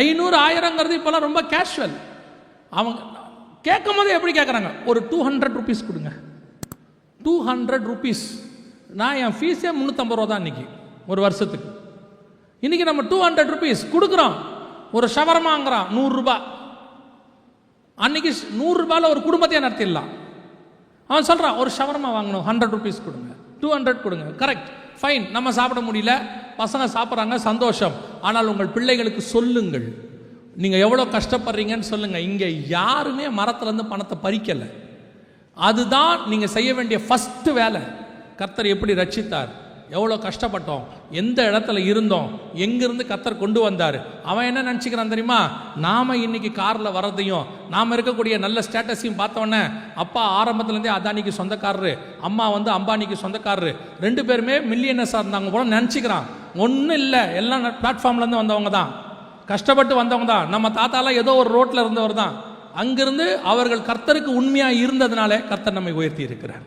ஐநூறு ஆயிரங்கிறது இப்போல்லாம் ரொம்ப கேஷுவல் அவங்க கேட்கும் போது எப்படி கேட்குறாங்க? ஒரு டூ ஹண்ட்ரட் ருபீஸ் கொடுங்க. டூ ஹண்ட்ரட் ருபீஸ் நான் என் ஃபீஸே முந்நூற்றம்பது ரூபா தான் இன்றைக்கி ஒரு வருஷத்துக்கு. இன்றைக்கி நம்ம டூ ஹண்ட்ரட் ருபீஸ் கொடுக்குறோம். ஒரு ஷவரமாங்கிறான் நூறுரூபா அன்னைக்கு நூறுரூபாவில் ஒரு குடும்பத்தையே நடத்திடலாம். அவன் சொல்கிறான் ஒரு ஷவர்மா வாங்கணும் ஹண்ட்ரட் ருபீஸ் கொடுங்க. டூ ஹண்ட்ரட் கொடுங்க. கரெக்ட் ஃபைன் நம்ம சாப்பிட முடியல. பசங்க சாப்பிட்றாங்க சந்தோஷம். ஆனால் உங்கள் பிள்ளைகளுக்கு சொல்லுங்கள். நீங்கள் எவ்வளோ கஷ்டப்படுறீங்கன்னு சொல்லுங்கள் இங்கே யாருமே மரத்துலேருந்து பணத்தை பறிக்கலை. அதுதான் நீங்கள் செய்ய வேண்டிய ஃபஸ்ட்டு வேலை. கர்த்தர் எப்படி ரட்சித்தார்? எவ்வளோ கஷ்டப்பட்டோம். எந்த இடத்துல இருந்தோம்? எங்கிருந்து கர்த்தர் கொண்டு வந்தார்? அவன் என்ன நினச்சிக்கிறான் தெரியுமா? நாம் இன்னைக்கு காரில் வர்றதையும் நாம் இருக்கக்கூடிய நல்ல ஸ்டேட்டஸையும் பார்த்தோன்னே அப்பா ஆரம்பத்துலேருந்தே அதானிக்கு சொந்தக்காரரு அம்மா வந்து அம்பானிக்கு சொந்தக்காரரு ரெண்டு பேருமே மில்லியனஸாக இருந்தாங்க போல நினச்சிக்கிறான். ஒன்றும் இல்லை. எல்லாம் பிளாட்ஃபார்ம்லேருந்து வந்தவங்க தான். கஷ்டப்பட்டு வந்தவங்க தான். நம்ம தாத்தாலாம் ஏதோ ஒரு ரோட்டில் இருந்தவர் தான். அங்கிருந்து அவர்கள் கர்த்தருக்கு உண்மையாக இருந்ததுனாலே கர்த்தர் நம்மை உயர்த்தி இருக்கிறார்.